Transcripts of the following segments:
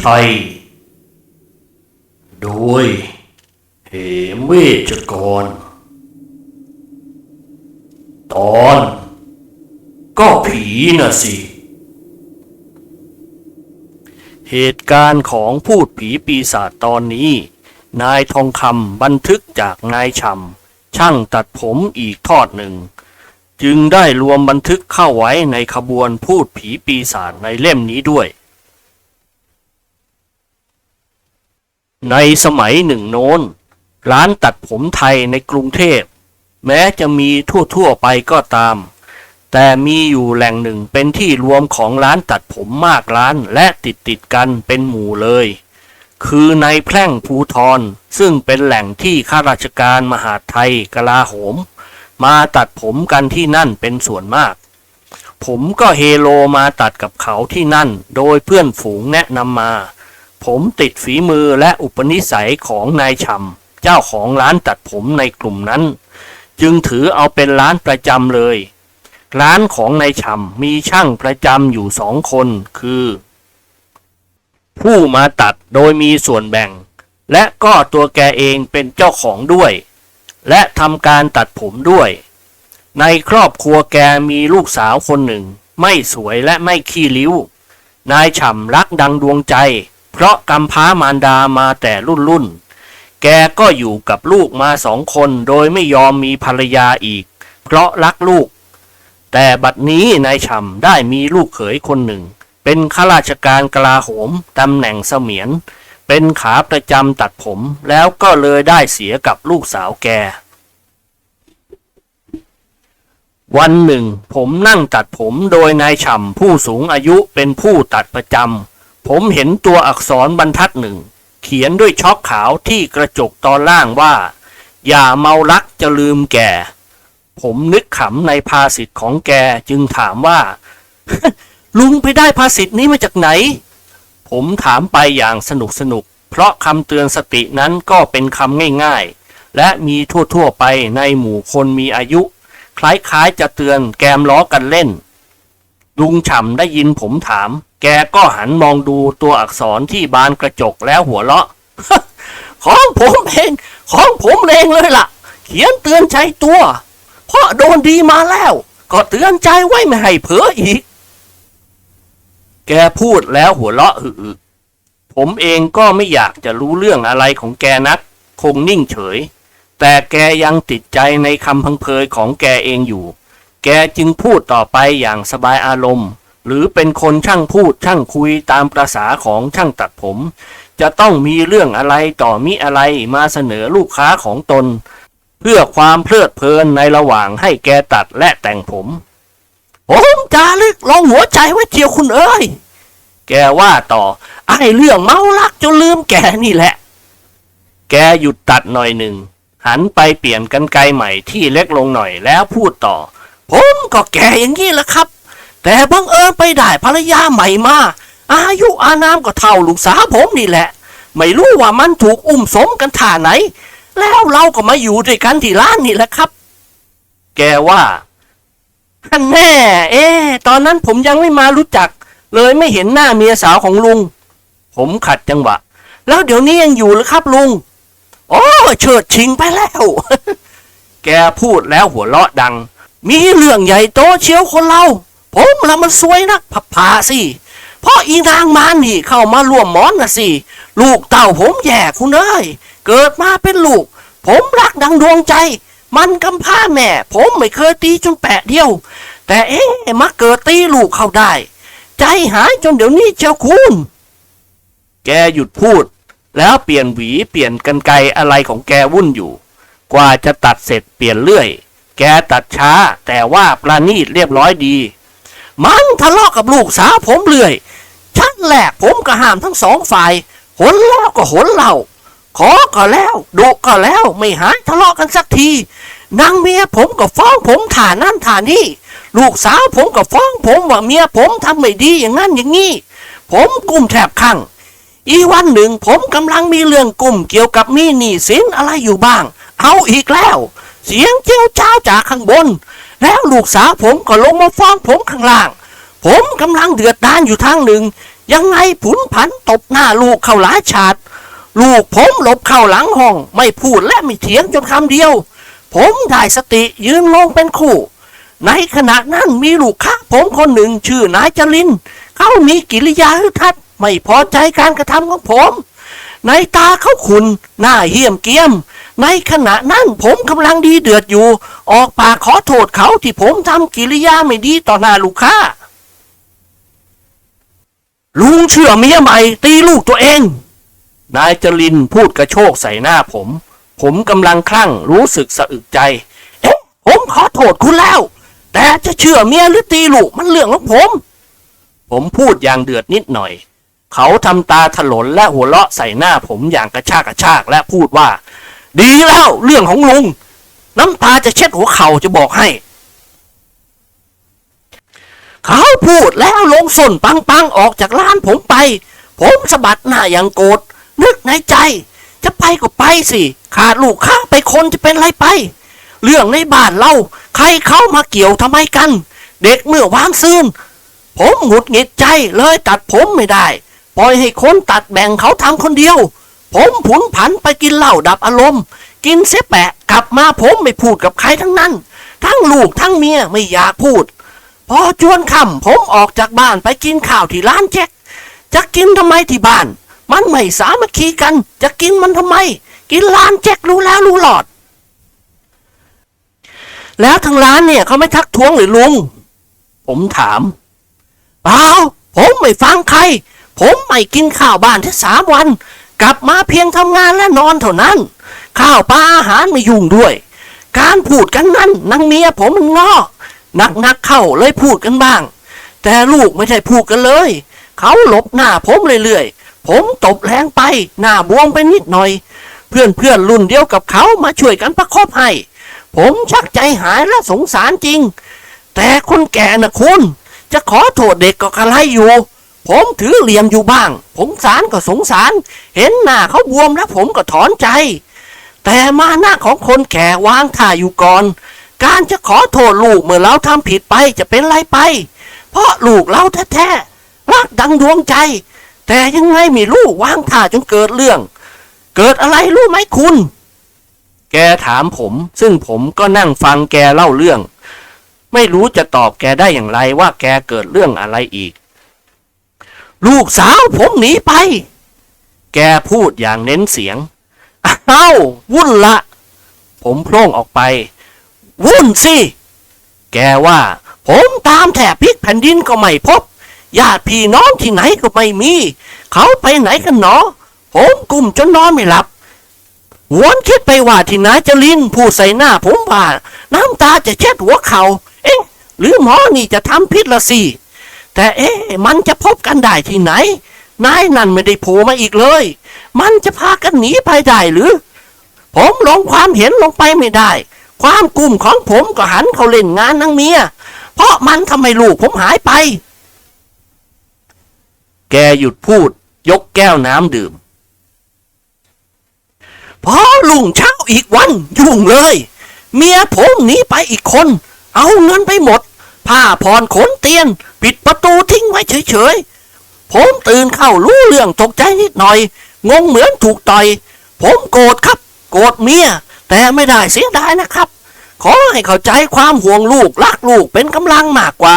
ไทย โดยเหมเวชกร ตอน ก็ผีน่ะสิ เหตุการณ์ของพูดผีปีศาจตอนนี้ นายทองคำบันทึกจากนายชำช่างตัดผมอีกทอดหนึ่ง จึงได้รวมบันทึกเข้าไว้ในขบวนพูดผีปีศาจในเล่มนี้ด้วย ในสมัยหนึ่งโน้น ร้านตัดผมไทยในกรุงเทพ แม้จะมีทั่วๆไปก็ตาม แต่มีอยู่แหล่งหนึ่งเป็นที่รวมของร้านตัดผมมากร้านและติดติดกันเป็นหมู่เลย คือในแพร่งภูทรซึ่งเป็นแหล่งที่ข้าราชการมหาไทยกลาโหม มาตัดผมกันที่นั่นเป็นส่วนมาก ผมก็เฮโลมาตัดกับเขาที่นั่น โดยเพื่อนฝูงแนะนำมา ผมติดฝีมือและอุปนิสัยของนายชำเจ้าของร้านตัดผมในกลุ่มนั้น จึงถือเอาเป็นร้านประจำเลย ร้านของนายชำมีช่างประจำอยู่สองคนคือ ผู้มาตัดโดยมีส่วนแบ่ง และก็ตัวแกเองเป็นเจ้าของด้วย และทำการตัดผมด้วย ในครอบครัวแกมีลูกสาวคนหนึ่ง ไม่สวยและไม่ขี้ริ้ว นายฉ่ำรักดังดวงใจ เพราะกำพร้ามารดามาแต่รุ่นรุ่น แกก็อยู่กับลูกมาสองคนโดยไม่ยอมมีภรรยาอีก เพราะรักลูก แต่บัดนี้นายฉ่ำได้มีลูกเขยคนหนึ่ง เป็นข้าราชการกลาโหมตำแหน่งเสมียน เป็นขาประจำตัดผมแล้วก็เลยได้เสียกับลูกสาวแกวันหนึ่ง ผมนั่งตัดผมโดยนายฉ่ำผู้สูงอายุเป็นผู้ตัดประจำ ผมเห็นตัวอักษรบรรทัดหนึ่ง เขียนด้วยช็อกขาวที่กระจกตอนล่างว่า อย่าเมารักจะลืมแก่ ผมนึกขำในภาษิตของแกจึงถามว่า ลุงไปได้ภาษิตนี้มาจากไหน ผมถามไปอย่างสนุกสนุก เพราะคำเตือนสตินั้นก็เป็นคำง่ายๆ และมีทั่วๆไปในหมู่คนมีอายุ คล้ายๆจะเตือนแกมล้อกันเล่น ลุงฉ่ำได้ยินผมถาม แกก็หันมองดูตัวอักษรที่บานกระจกแล้วหัวเราะ ของผมเอง ของผมเองเลยล่ะ เขียนเตือนใจตัว เพราะโดนดีมาแล้ว ก็เตือนใจไว้ไม่ให้เผลออีก แกพูดแล้วหัวเราะอึผมเองก็ไม่อยากจะรู้เรื่องอะไรของแกนัก คงนิ่งเฉย แต่แกยังติดใจในคำพังเพยของแกเองอยู่ แกจึงพูดต่อไปอย่างสบายอารมณ์ หรือเป็นคนช่างพูดช่างคุยตามประษาของช่างตัดผม จะต้องมีเรื่องอะไรต่อมิอะไรมาเสนอลูกค้าของตน เพื่อความเพลิดเพลินในระหว่างให้แกตัดและแต่งผมผมจารึกลองหัวใจไว้เจียวคุณเอ้ย แกว่าต่อ ไอ้เรื่องเมารักจนลืมแกนี่แหละ แกหยุดตัดหน่อยหนึ่ง หันไปเปลี่ยนกันไกรใหม่ที่เล็กลงหน่อยแล้วพูดต่อ ผมก็แกอย่างนี้ละครับ แต่บังเอิญไปได้ภรรยาใหม่มา อายุอานามก็เท่าลูกสาวผมนี่แหละ ไม่รู้ว่ามันถูกอุ้มสมกันท่าไหน แล้วเราก็มาอยู่ด้วยกันที่ร้านนี่แหละครับ แกว่าท่านแน่ เอ๊ตอนนั้นผมยังไม่มารู้จัก เลยไม่เห็นหน้าเมียสาวของลุง ผมขัดจังหวะ แล้วเดี๋ยวนี้ยังอยู่หรือครับลุงโอ้เฉิดชิงไปแล้ว แกพูดแล้วหัวเราะดัง มีเรื่องใหญ่โตเชียวคนเรา ผมละมันสวยนักพับผาสิเพราะอีนางมานนี่เข้ามาร่วมหมอนนะสิ ลูกเต่าผมแย่คุณเอ้ยเกิดมาเป็นลูก ผมรักดังดวงใจ มันกำพร้าแม่ ผมไม่เคยตีจนแปะเดียว แต่เอ๊ะมาเกิดตีลูกเข้าได้ ใจหายจนเดี๋ยวนี้เจ้าคุณ แกหยุดพูด แล้วเปลี่ยนหวีเปลี่ยนกันไกอะไรของแกวุ่นอยู่ กว่าจะตัดเสร็จเปลี่ยนเรื่อย แกตัดช้าแต่ว่าประณีตเรียบร้อยดี มันทะเลาะกับลูกสาวผมเรื่อยชั้นแรกผมก็ห้ามทั้งสองฝ่ายหนแล้วก็หนเหล่า ขอก็แล้วดุก็แล้วไม่หายทะเลาะกันสักทีนางเมียผมก็ฟ้องผมฐานนั่นฐานนี่ลูกสาวผมก็ฟ้องผมว่าเมียผมทำไม่ดีอย่างนั้นอย่างนี้ผมกุมแทบข้างอีวันหนึ่งผมกำลังมีเรื่องกลุ่มเกี่ยวกับมีหนี้สินอะไรอยู่บ้าง เอาอีกแล้ว เสียงเจียวจ้าจากข้างบน แล้วลูกสาวผมก็ลงมาฟ้องผมข้างล่าง ผมกำลังเดือดดานอยู่ทางหนึ่ง ยังไงผุนผันตบหน้าลูกเข้าหลายฉาด ลูกผมหลบเข้าหลังห้อง ไม่พูดและไม่เถียงจนคำเดียว ผมได้สติยืนลงเป็นคู่ ในขณะนั้นมีลูกค้าผมคนหนึ่งชื่อนายจริน เขามีกิริยาฮึดทัดไม่พอใจการกระทำของผม ในตาเขาขุนหน้าเหี้ยมเกียม ในขณะนั้นผมกำลังดีเดือดอยู่ ออกปากขอโทษเขาที่ผมทำกิริยาไม่ดีต่อหน้าลูกค้า ลุงเชื่อเมียใหม่ตีลูกตัวเอง นายจรินพูดกระโชกใส่หน้าผม ผมกำลังคลั่งรู้สึกสะอึกใจ เอ๊ะ ผมขอโทษคุณแล้ว แต่จะเชื่อเมียหรือตีลูกมันเรื่องของผม ผมพูดอย่างเดือดนิดหน่อยเขาทำตาถลนและหัวเราะใส่หน้าผมอย่างกระชากกระชากและพูดว่า ดีแล้วเรื่องของลุง น้ำตาจะเช็ดหัวเข่าจะบอกให้ เขาพูดแล้วลงส้นปังปังๆออกจากร้านผมไป ผมสะบัดหน้าอย่างโกรธนึกในใจ จะไปก็ไปสิ ขาดลูกค้าไปคนจะเป็นไรไป เรื่องในบ้านเราใครเขามาเกี่ยวทำไมกัน เด็กเมื่อวานซืนผมหงุดหงิดใจเลยตัดผมไม่ได้ ปล่อยให้คนตัดแบ่งเขาทำคนเดียว ผมผุนผันไปกินเหล้าดับอารมณ์ กินเสแปะกลับมาผมไม่พูดกับใครทั้งนั้น ทั้งลูกทั้งเมียไม่อยากพูด พอจวนค่ำผมออกจากบ้านไปกินข้าวที่ร้านแจ็คจะกินทำไมที่บ้าน มันไม่สามัคคีกัน จะกินมันทำไม กินร้านแจ็ครู้แล้วรู้หลอด แล้วทางร้านเนี่ยเขาไม่ทักท้วงหรือลุง ผมถามเปล่าผมไม่ฟังใคร ผมไม่กินข้าวบ้านที่สามวัน กลับมาเพียงทำงานและนอนเท่านั้น ข้าวปลาอาหารไม่ยุ่งด้วย การพูดกันนั้นนางเมียผมมันงอนักนักๆเข้าเลยพูดกันบ้าง แต่ลูกไม่ใช่พูดกันเลย เขาหลบหน้าผมเรื่อยๆ ผมตบแรงไป หน้าบวมไปนิดหน่อย เพื่อนเพื่อนๆรุ่นเดียวกับเขามาช่วยกันประคบให้ ผมชักใจหายและสงสารจริง แต่คนแก่น่ะคุณ จะขอโทษเด็กก็กระไรอยู่ ผมถือเหลี่ยมอยู่บ้าง ผมสารก็สงสาร เห็นหน้าเขาบวมแล้วผมก็ถอนใจ แต่มาหน้าของคนแก่วางท่าอยู่ก่อน การจะขอโทษลูกเมื่อเราทำผิดไปจะเป็นไรไป เพราะลูกเราแท้ๆรักดังดวงใจ แต่ยังไงม่รู้วางท่าจนเกิดเรื่อง เกิดอะไรรู้ไหมคุณ แกถามผม ซึ่งผมก็นั่งฟังแกเล่าเรื่อง ไม่รู้จะตอบแกได้อย่างไรว่าแกเกิดเรื่องอะไรอีก ลูกสาวผมหนีไป แกพูดอย่างเน้นเสียง อ้าววุ่นละ ผมโพล่งออกไป วุ่นสิ แกว่า ผมตามแถบพิกแผ่นดินก็ไม่พบ ญาติพี่น้องที่ไหนก็ไม่มี เขาไปไหนกันหนอผมกลุ่มจนนอนไม่หลับวนคิดไปว่าที่นายจรินผู้ใส่หน้าผมว่า น้ำตาจะเช็ดหัวเขา่าเอ๊ะ หรือหมอนี่จะทำพิษละสิ แต่เอ๊ะมันจะพบกันได้ที่ไหน นายนั่นไม่ได้โผล่มาอีกเลย มันจะพากันหนีไปได้หรือ ผมลงความเห็นลงไปไม่ได้ ความกลุ่มของผมก็หันเขาเล่นงานนางเมีย เพราะมันทำให้ลูกผมหายไป แกหยุดพูด ยกแก้วน้ำดื่ม พอลุงเช้าอีกวัน ยุ่งเลย เมียผมหนีไปอีกคน เอาเงินไปหมด ผ้าผ่อนขนเตียน ปิดประตูทิ้งไว้เฉยๆ ผมตื่นเข้ารู้เรื่องตกใจนิดหน่อย งงเหมือนถูกต่อย ผมโกรธครับ โกรธเมีย แต่ไม่ได้เสียดายนะครับ ขอให้เข้าใจความห่วงลูกรักลูกเป็นกำลังมากกว่า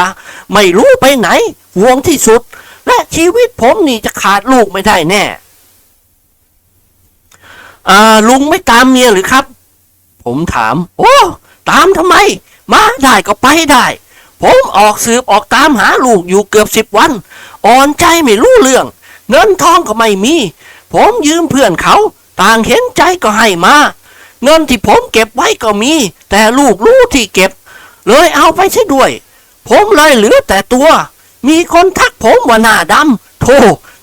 ไม่รู้ไปไหน ห่วงที่สุด และชีวิตผมนี่จะขาดลูกไม่ได้แน่ลุงไม่ตามเมียหรือครับ ผมถาม โอ้ ตามทำไม มาได้ก็ไปได้ ผมออกสืบออกตามหาลูกอยู่เกือบสิบวัน อ่อนใจไม่รู้เรื่อง เงินทองก็ไม่มี ผมยืมเพื่อนเขา ต่างเห็นใจก็ให้มา เงินที่ผมเก็บไว้ก็มี แต่ลูกรู้ที่เก็บ เลยเอาไปใช้ด้วย ผมเลยเหลือแต่ตัว มีคนทักผมว่าหน้าดำโธ่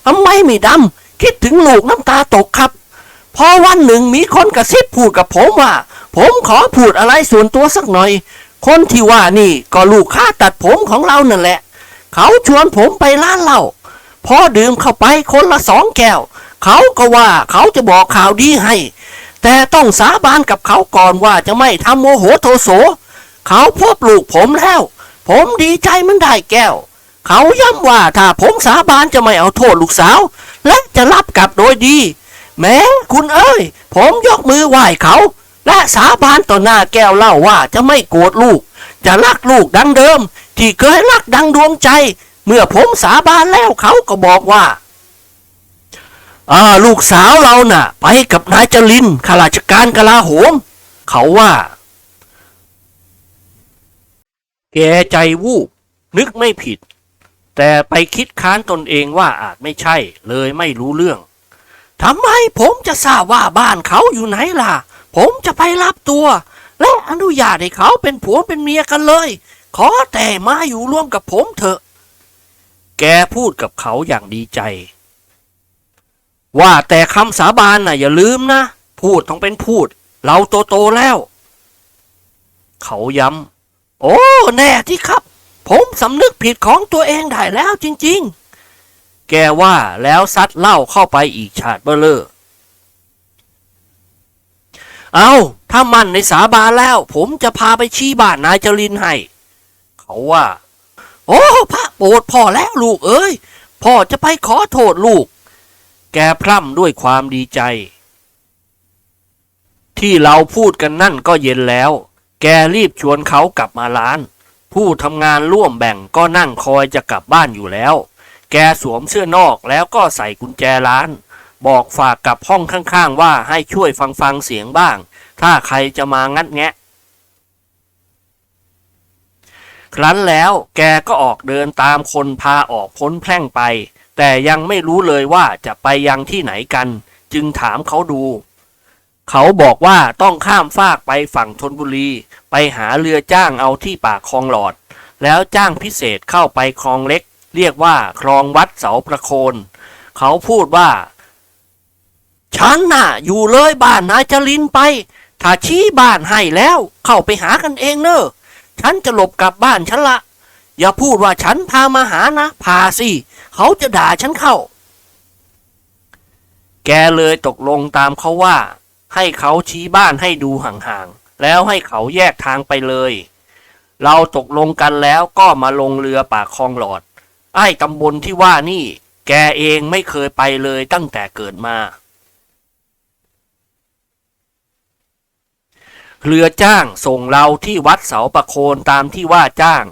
ทำไมไม่ดำคิดถึงลูกน้ำตาตกครับพอวันหนึ่งมีคนกระซิบพูดกับผมว่า ผมขอพูดอะไรส่วนตัวสักหน่อย คนที่ว่านี่ก็ลูกค้าตัดผมของเรานั่นแหละ เขาชวนผมไปร้านเหล้าพอดื่มเข้าไปคนละสองแก้ว เขาก็ว่าเขาจะบอกข่าวดีให้ แต่ต้องสาบานกับเขาก่อนว่าจะไม่ทำโมโหโทโส เขาพบลูกผมแล้ว ผมดีใจมันได้แก้ว เขาย้ำว่าถ้าผมสาบานจะไม่เอาโทษลูกสาว และจะรับกลับโดยดี แม้คุณเอ้ย ผมยกมือไหว้เขา และสาบานต่อหน้าแก้วเล่าว่าจะไม่โกรธลูก จะรักลูกดังเดิม ที่เคยรักดังดวงใจ เมื่อผมสาบานแล้วเขาก็บอกว่าอาลูกสาวเราน่ะ ไปกับนายจรินข้าราชการกลาโหม เขาว่า แกใจวูบนึกไม่ผิด แต่ไปคิดค้านตนเองว่าอาจไม่ใช่ เลยไม่รู้เรื่องทำไมผมจะทราบว่าบ้านเขาอยู่ไหนล่ะ ผมจะไปรับตัว และอนุญาตให้เขาเป็นผัวเป็นเมียกันเลย ขอแต่มาอยู่ร่วมกับผมเถอะ แกพูดกับเขาอย่างดีใจ ว่าแต่คำสาบานน่ะอย่าลืมนะ พูดต้องเป็นพูด เราโตโตแล้ว เขาย้ำ โอ้ แน่ที่ครับ ผมสำนึกผิดของตัวเองได้แล้วจริง ๆ แกว่าแล้วซัดเหล้าเข้าไปอีกฉาดเบลเลอร์ เอาถ้ามันในสาบานแล้ว ผมจะพาไปชี้บ้านนายจรินให้ เขาว่า โอ้พระโปรดพ่อแล้วลูกเอ้ย พ่อจะไปขอโทษลูก แกพร่ำด้วยความดีใจ ที่เราพูดกันนั่นก็เย็นแล้ว แกรีบชวนเขากลับมาร้าน ผู้ทำงานร่วมแบ่งก็นั่งคอยจะกลับบ้านอยู่แล้ว แกสวมเสื้อนอกแล้วก็ใส่กุญแจร้าน บอกฝากกับห้องข้างๆ ว่าให้ช่วยฟังฟังเสียงบ้าง ถ้าใครจะมางัดแงะ ครั้นแล้วแกก็ออกเดินตามคนพาออกพ้นแพร่งไป แต่ยังไม่รู้เลยว่าจะไปยังที่ไหนกัน จึงถามเขาดู เขาบอกว่าต้องข้ามฟากไปฝั่งธนบุรี ไปหาเรือจ้างเอาที่ปากคลองหลอด แล้วจ้างพิเศษเข้าไปคลองเล็ก เรียกว่าคลองวัดเสาประโคน เขาพูดว่า ฉันน่ะ อยู่เลยบ้านนายจรินไป ถ้าชี้บ้านให้แล้ว เข้าไปหากันเองเนอะฉันจะหลบกลับบ้านฉันละ อย่าพูดว่าฉันพามาหานะ พาสิ เขาจะด่าฉันเข้า แกเลยตกลงตามเขาว่า ให้เขาชี้บ้านให้ดูห่างๆ แล้วให้เขาแยกทางไปเลย เราตกลงกันแล้วก็มาลงเรือปากคลองหลอด ไอ้ตำบลที่ว่านี่ แกเองไม่เคยไปเลยตั้งแต่เกิดมา เรือจ้างส่งเราที่วัดเสาประโคนตามที่ว่าจ้าง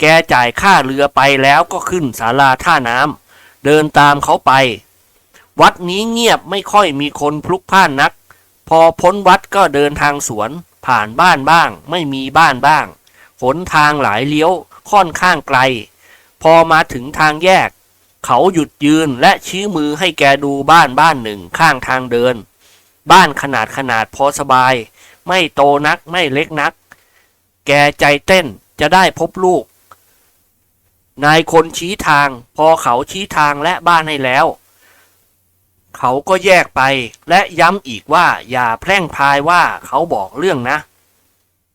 แกจ่ายค่าเรือไปแล้วก็ขึ้นศาลาท่าน้ำเดินตามเขาไป วัดนี้เงียบไม่ค่อยมีคนพลุกพล่านนัก พอพ้นวัดก็เดินทางสวน ผ่านบ้านบ้าง ไม่มีบ้านบ้างหนทางหลายเลี้ยวค่อนข้างไกล พอมาถึงทางแยก เขาหยุดยืนและชี้มือให้แกดูบ้านบ้านหนึ่งข้างทางเดิน บ้านขนาดขนาดพอสบาย ไม่โตนักไม่เล็กนัก แกใจเต้นจะได้พบลูก นายคนชี้ทาง พอเขาชี้ทางและบ้านให้แล้ว เขาก็แยกไปและย้ำอีกว่าอย่าแพร่งพายว่าเขาบอกเรื่องนะ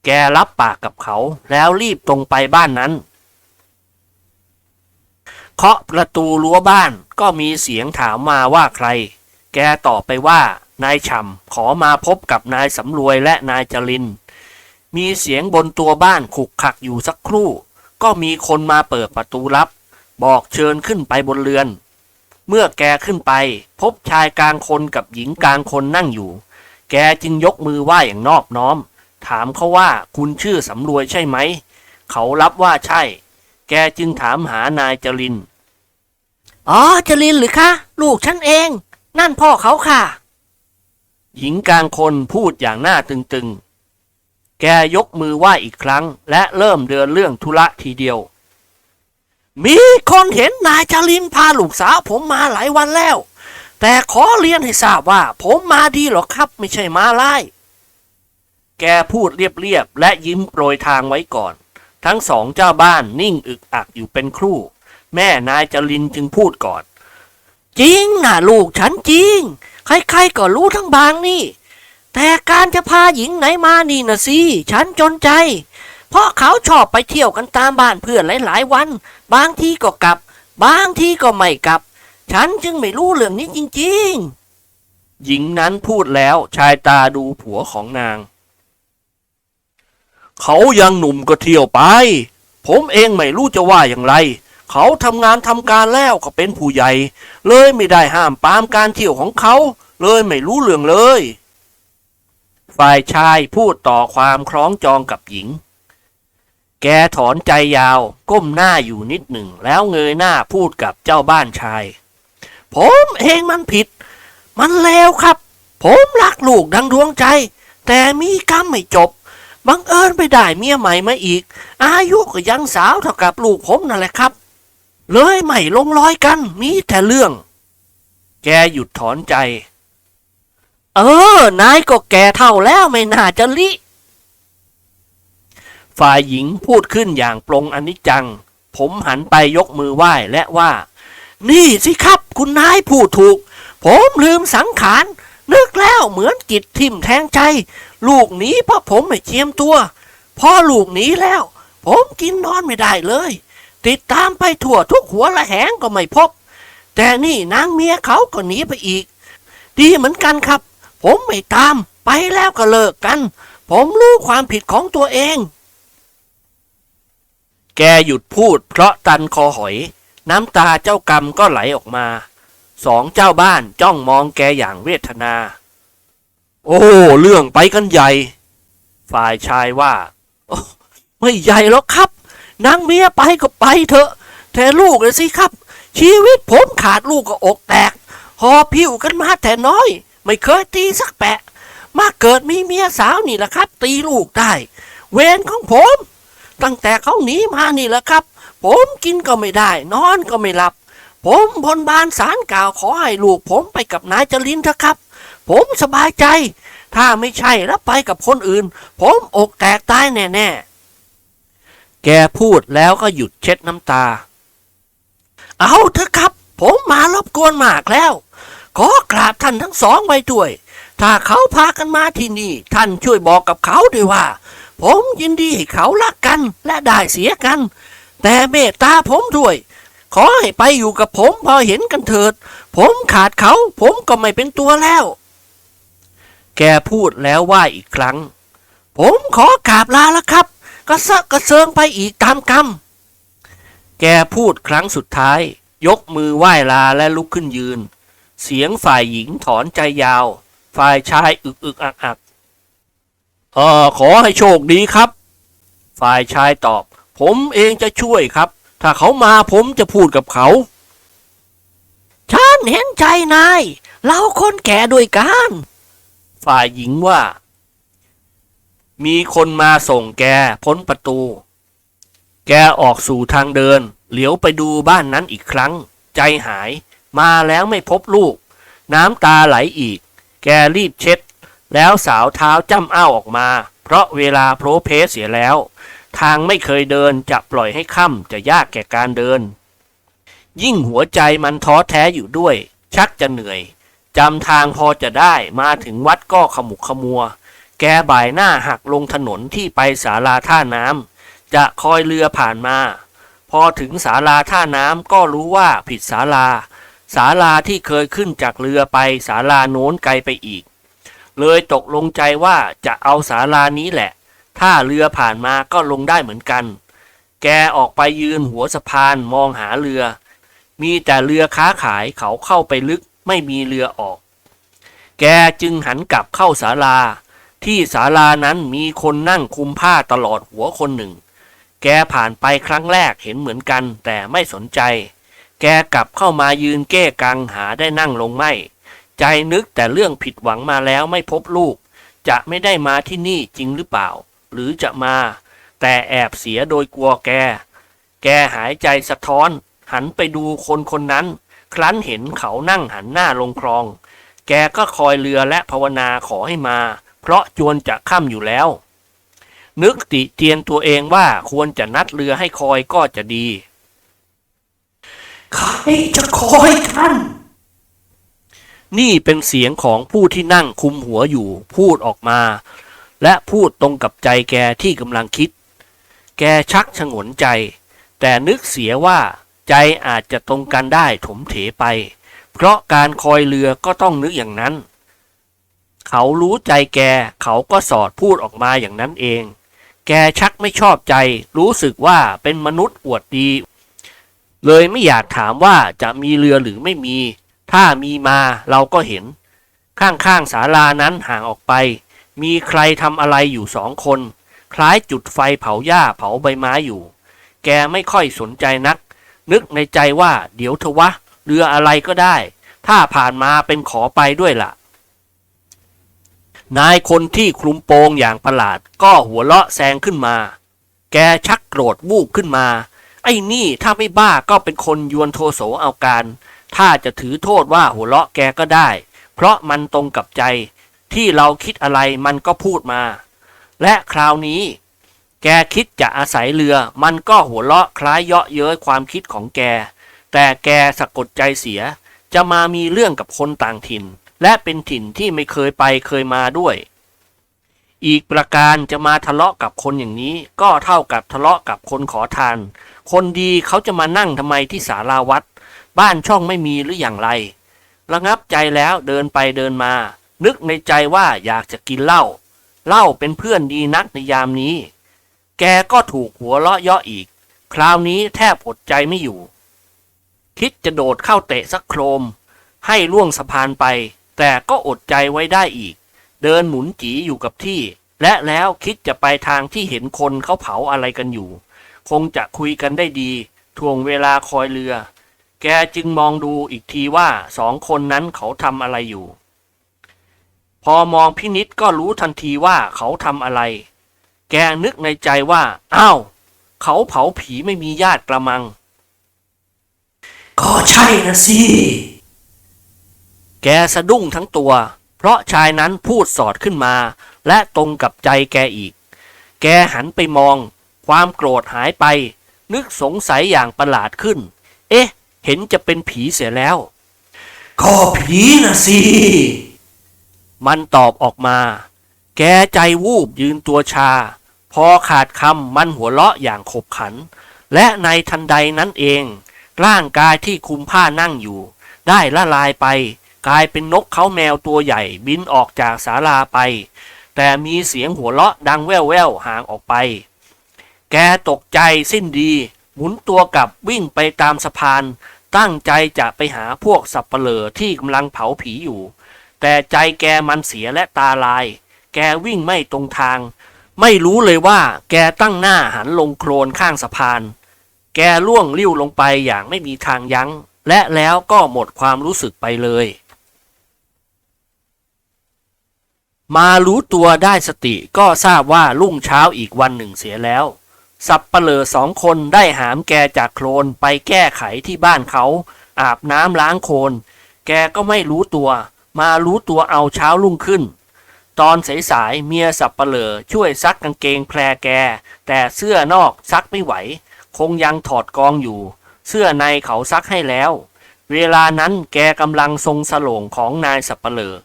แกรับปากกับเขาแล้วรีบตรงไปบ้านนั้นเคาะประตูรั้วบ้านก็มีเสียงถามมาว่าใคร แกตอบไปว่า นายฉ่ำขอมาพบกับนายสำรวยและนายจริน มีเสียงบนตัวบ้านขุกขักอยู่สักครู่ ก็มีคนมาเปิดประตูรับ บอกเชิญขึ้นไปบนเรือน เมื่อแกขึ้นไป พบชายกลางคนกับหญิงกลางคนนั่งอยู่ แกจึงยกมือไหว้อย่างนอบน้อม ถามเขาว่าคุณชื่อสำรวยใช่ไหม เขารับว่าใช่ แกจึงถามหานายจริน อ๋อจรินหรือคะ ลูกฉันเอง นั่นพ่อเขาค่ะ หญิงกลางคนพูดอย่างหน้าตึงๆ แกยกมือไหว้อีกครั้ง และเริ่มเดินเรื่องธุระทีเดียว มีคนเห็นนายจรินพาลูกสาวผมมาหลายวันแล้ว แต่ขอเรียนให้ทราบว่า ผมมาดีหรอกครับไม่ใช่มาไล่แกพูดเรียบๆและยิ้มโปรยทางไว้ก่อน ทั้งสองเจ้าบ้านนิ่งอึกอักอยู่เป็นครู่ แม่นายจรินจึงพูดก่อน จริงนะลูกฉันจริง ใครๆก็รู้ทั้งบางนี่ แต่การจะพาหญิงไหนมานี่นะสิฉันจนใจ เพราะเขาชอบไปเที่ยวกันตามบ้านเพื่อนหลายๆวัน บางทีก็กลับ บางทีก็ไม่กลับ ฉันจึงไม่รู้เรื่องนี้จริง ๆ หญิงนั้นพูดแล้วชายตาดูผัวของนาง เขายังหนุ่มก็เที่ยวไป ผมเองไม่รู้จะว่าอย่างไร เขาทำงานทำการแล้วก็เป็นผู้ใหญ่ เลยไม่ได้ห้ามปามการเที่ยวของเขา เลยไม่รู้เรื่องเลย ฝ่ายชายพูดต่อความคล้องจองกับหญิง แกถอนใจยาวก้มหน้าอยู่นิดหนึ่ง แล้วเงยหน้าพูดกับเจ้าบ้านชาย ผมเองมันผิด มันเลวครับ ผมรักลูกดังดวงใจ แต่มีกรรมไม่จบบังเอิญไปได้เมียใหม่มาอีก อายุก็ยังสาวเท่ากับลูกผมนั่นแหละครับ เลยไม่ลงรอยกัน มีแต่เรื่อง แกหยุดถอนใจ เออ นายก็แก่เท่าแล้วไม่น่าจะลิ ฝ่ายหญิงพูดขึ้นอย่างปรงอนิจจัง ผมหันไปยกมือไหว้และว่า นี่สิครับคุณนายพูดถูก ผมลืมสังขารนึกแล้วเหมือนกิดทิ่มแทงใจ ลูกหนีเพราะผมไม่เจียมตัว พอลูกหนีแล้ว ผมกินนอนไม่ได้เลย ติดตามไปทั่วทุกหัวละแหงก็ไม่พบ แต่นี่นางเมียเขาก็หนีไปอีก ดีเหมือนกันครับ ผมไม่ตามไปแล้วก็เลิกกัน ผมรู้ความผิดของตัวเอง แกหยุดพูดเพราะตันคอหอย น้ำตาเจ้ากรรมก็ไหลออกมาสองเจ้าบ้านจ้องมองแกอย่างเวทนา โอ้ เรื่องไปกันใหญ่ ฝ่ายชายว่า ไม่ใหญ่หรอกครับ นางเมียไปก็ไปเถอะ แต่ลูกเลยสิครับ ชีวิตผมขาดลูกก็อกแตก หอผิวกันมาแต่น้อย ไม่เคยตีสักแปะ มาเกิดมีเมียสาวนี่แหละครับ ตีลูกได้ เวรของผม ตั้งแต่เขาหนีมานี่แหละครับ ผมกินก็ไม่ได้ นอนก็ไม่หลับ ผมบนบานสารกล่าวขอให้ลูกผมไปกับนายจรินเถอะครับ ผมสบายใจ ถ้าไม่ใช่แล้วไปกับคนอื่น ผมอกแตกตายแน่ๆ แกพูดแล้วก็หยุดเช็ดน้ำตา เอาเถอะครับ ผมมารบกวนมากแล้ว ขอกราบท่านทั้งสองไว้ด้วย ถ้าเขาพากันมาที่นี่ ท่านช่วยบอกกับเขาด้วยว่า ผมยินดีให้เขารักกันและได้เสียกัน แต่เมตตาผมด้วย ขอให้ไปอยู่กับผมพอเห็นกันเถิด ผมขาดเขาผมก็ไม่เป็นตัวแล้ว แกพูดแล้วว่าอีกครั้ง ผมขอกราบลาแล้วครับ กระเซาะกระเซิงไปอีกตามกรรม แกพูดครั้งสุดท้าย ยกมือไหว้ลาและลุกขึ้นยืน เสียงฝ่ายหญิงถอนใจยาว ฝ่ายชายอึกอึกอักอักเออขอให้โชคดีครับ ฝ่ายชายตอบ ผมเองจะช่วยครับ ถ้าเขามาผมจะพูดกับเขา ฉันเห็นใจนาย เราคนแก่ด้วยกัน ฝ่ายหญิงว่า มีคนมาส่งแกพ้นประตู แกออกสู่ทางเดิน เหลียวไปดูบ้านนั้นอีกครั้ง ใจหายมาแล้วไม่พบลูก น้ำตาไหลอีก แกรีบเช็ด แล้วสาวเท้าจ้ำอ้าวออกมา เพราะเวลาโพรเพสเสียแล้ว ทางไม่เคยเดินจะปล่อยให้ค่ำจะยากแก่การเดิน ยิ่งหัวใจมันท้อแท้อยู่ด้วย ชักจะเหนื่อยจำทางพอจะได้มาถึงวัดก็ขมุกขมัว แกบ่ายหน้าหักลงถนนที่ไปศาลาท่าน้ำจะคอยเรือผ่านมา พอถึงศาลาท่าน้ำก็รู้ว่าผิดศาลาศาลาที่เคยขึ้นจากเรือไปศาลาโน้นไกลไปอีก เลยตกลงใจว่าจะเอาศาลานี้แหละ ถ้าเรือผ่านมาก็ลงได้เหมือนกัน แกออกไปยืนหัวสะพานมองหาเรือ มีแต่เรือค้าขายเขาเข้าไปลึกไม่มีเรือออก แกจึงหันกลับเข้าศาลา ที่ศาลานั้นมีคนนั่งคุมผ้าตลอดหัวคนหนึ่ง แกผ่านไปครั้งแรกเห็นเหมือนกันแต่ไม่สนใจ แกกลับเข้ามายืนเก้กังหาได้นั่งลงไม่ ใจนึกแต่เรื่องผิดหวังมาแล้วไม่พบลูก จะไม่ได้มาที่นี่จริงหรือเปล่า หรือจะมา แต่แอบเสียโดยกลัวแก แกหายใจสะท้อน หันไปดูคนคนนั้น ครั้นเห็นเขานั่งหันหน้าลงคลอง แกก็คอยเรือและภาวนาขอให้มา เพราะจวนจะค่ำอยู่แล้ว นึกติเตียนตัวเองว่าควรจะนัดเรือให้คอยก็จะดีใครจะคอยท่าน นี่เป็นเสียงของผู้ที่นั่งคุมหัวอยู่พูดออกมา และพูดตรงกับใจแกที่กำลังคิด แกชักฉงนใจ แต่นึกเสียว่าใจอาจจะตรงกันได้ถมเถไป เพราะการคอยเรือก็ต้องนึกอย่างนั้น เขารู้ใจแก เขาก็สอดพูดออกมาอย่างนั้นเอง แกชักไม่ชอบใจ รู้สึกว่าเป็นมนุษย์อวดดี เลยไม่อยากถามว่าจะมีเรือหรือไม่มี ถ้ามีมาเราก็เห็น ข้างๆศาลานั้นห่างออกไป มีใครทำอะไรอยู่สองคน คล้ายจุดไฟเผาหญ้าเผาใบไม้อยู่ แกไม่ค่อยสนใจนัก นึกในใจว่าเดี๋ยวเถวะ เรืออะไรก็ได้ ถ้าผ่านมาเป็นขอไปด้วยล่ะ นายคนที่คลุมโปงอย่างประหลาดก็หัวเราะแซงขึ้นมา แกชักโกรธวูบขึ้นมา ไอ้นี่ถ้าไม่บ้าก็เป็นคนยวนโทโสเอาการ ถ้าจะถือโทษว่าหัวเราะแกก็ได้ เพราะมันตรงกับใจ ที่เราคิดอะไรมันก็พูดมา และคราวนี้ แกคิดจะอาศัยเรือ มันก็หัวเราะคล้ายเยาะเย้ยความคิดของแก แต่แกสะกดใจเสีย จะมามีเรื่องกับคนต่างถิ่น และเป็นถิ่นที่ไม่เคยไปเคยมาด้วย อีกประการจะมาทะเลาะกับคนอย่างนี้ ก็เท่ากับทะเลาะกับคนขอทาน คนดีเขาจะมานั่งทำไมที่ศาลาวัด บ้านช่องไม่มีหรืออย่างไร ระงับใจแล้วเดินไปเดินมา นึกในใจว่าอยากจะกินเหล้าเหล้าเป็นเพื่อนดีนักในยามนี้ แกก็ถูกหัวเราะเยาะอีก คราวนี้แทบอดใจไม่อยู่ คิดจะโดดเข้าเตะสักโครม ให้ล่วงสะพานไป แต่ก็อดใจไว้ได้อีก เดินหมุนจีอยู่กับที่ และแล้วคิดจะไปทางที่เห็นคนเขาเผาอะไรกันอยู่ คงจะคุยกันได้ดีทวงเวลาคอยเรือ แกจึงมองดูอีกทีว่าสองคนนั้นเขาทำอะไรอยู่ พอมองพินิษก็รู้ทันทีว่าเขาทำอะไร แกนึกในใจว่า อ้าว เขาเผาผีไม่มีญาติกระมัง ก็ใช่นะสิ แกสะดุ้งทั้งตัว เพราะชายนั้นพูดสอดขึ้นมา และตรงกับใจแกอีก แกหันไปมอง ความโกรธหายไป นึกสงสัยอย่างประหลาดขึ้น เอ๊ะ เห็นจะเป็นผีเสียแล้วก็ผีนะสิ มันตอบออกมา แกใจวูบยืนตัวชา พอขาดคำมันหัวเราะอย่างขบขัน และในทันใดนั้นเอง ร่างกายที่คุมผ้านั่งอยู่ ได้ละลายไป กลายเป็นนกเขาแมวตัวใหญ่บินออกจากศาลาไป แต่มีเสียงหัวเราะดังแว่วๆห่างออกไป แกตกใจสิ้นดี หมุนตัวกลับวิ่งไปตามสะพาน ตั้งใจจะไปหาพวกสับเปลือที่กำลังเผาผีอยู่ แต่ใจแกมันเสียและตาลาย แกวิ่งไม่ตรงทาง ไม่รู้เลยว่า แกตั้งหน้าหันลงโคลนข้างสะพาน แกล่วงลิ้วลงไปอย่างไม่มีทางยัง้งและแล้วก็หมดความรู้สึกไปเลย มารู้ตัวได้สติก็ทราบว่ารุ่งเช้าอีกวันหนึ่งเสียแล้ว สับเปลอสองคนได้หามแกจากโคลนไปแก้ไขที่บ้านเขา อาบน้ำล้างโคลนแกก็ไม่รู้ตัว มารู้ตัวเอาเช้ารุ่งขึ้น ตอนสายๆเมียสับเปลอช่วยซักกางเกงแพรแก แต่เสื้อนอกซักไม่ไหว คงยังถอดกองอยู่ เสื้อในเขาซักให้แล้ว เวลานั้นแกกำลังทรงสโลงของนายสับเปลอ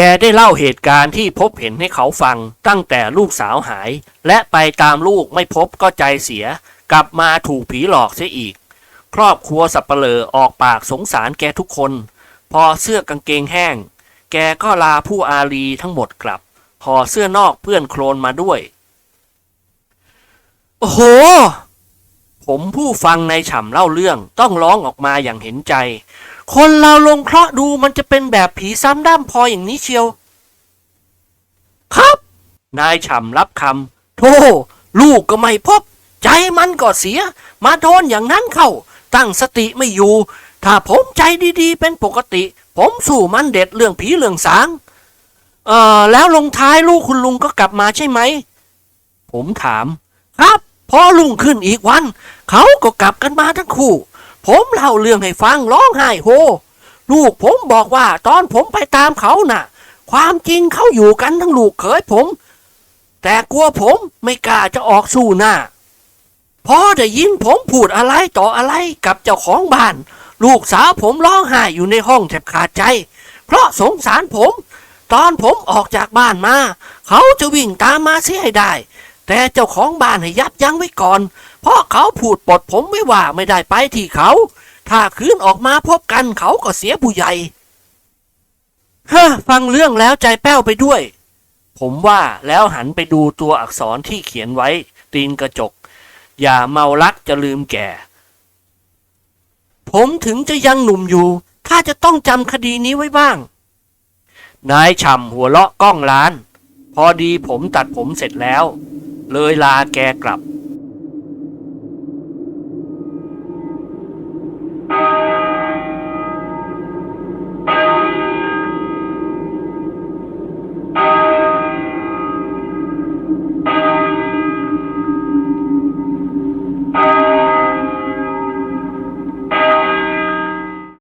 แกได้เล่าเหตุการณ์ที่พบเห็นให้เขาฟังตั้งแต่ลูกสาวหาย และไปตามลูกไม่พบก็ใจเสีย กลับมาถูกผีหลอกเสียอีก ครอบครัวสับเปลอออกปากสงสารแกทุกคน พอเสื้อกางเกงแห้ง แกก็ลาผู้อารีทั้งหมดกลับห่อเสื้อนอกเพื่อนโคลนมาด้วย โอ้โห ผมผู้ฟังในฉ่ำเล่าเรื่องต้องร้องออกมาอย่างเห็นใจ คนเราลงเคราะห์ดูมันจะเป็นแบบผีซ้ำด้ามพออย่างนี้เชียว ครับ นายฉ่ำรับคำโธ่ลูกก็ไม่พบ ใจมันก็เสีย มาโดนอย่างนั้นเข้า ตั้งสติไม่อยู่ ถ้าผมใจดีๆ เป็นปกติ ผมสู้มันเด็ดเรื่องผีเรื่องสาง เอ่อ แล้วลงท้ายลูกคุณลุงก็กลับมาใช่ไหม ผมถาม ครับพอลุงขึ้นอีกวัน เขาก็กลับกันมาทั้งคู่ ผมเล่าเรื่องให้ฟังร้องไห้โฮ ลูกผมบอกว่าตอนผมไปตามเขาน่ะ ความจริงเขาอยู่กันทั้งลูกเขยผม แต่กลัวผมไม่กล้าจะออกสู้หน้าพอได้ยินผมพูดอะไรต่ออะไรกับเจ้าของบ้าน ลูกสาวผมร้องไห้อยู่ในห้องแทบขาดใจ เพราะสงสารผม ตอนผมออกจากบ้านมา เขาจะวิ่งตามมาเสียให้ได้ แต่เจ้าของบ้านให้ยับยั้งไว้ก่อน ราะเขาพูดปลดผมไว้ว่าไม่ได้ไปที่เขา ถ้าคืนออกมาพบกันเขาก็เสียผู้ใหญ่ฮะฟังเรื่องแล้วใจแป้วไปด้วย ผมว่าแล้วหันไปดูตัวอักษรที่เขียนไว้ ตีนกระจก อย่าเมารักจะลืมแก่ ผมถึงจะยังหนุ่มอยู่ข้าจะต้องจำคดีนี้ไว้บ้าง นายฉ่ำหัวเราะก้องล้าน พอดีผมตัดผมเสร็จแล้ว เลยลาแกกลับ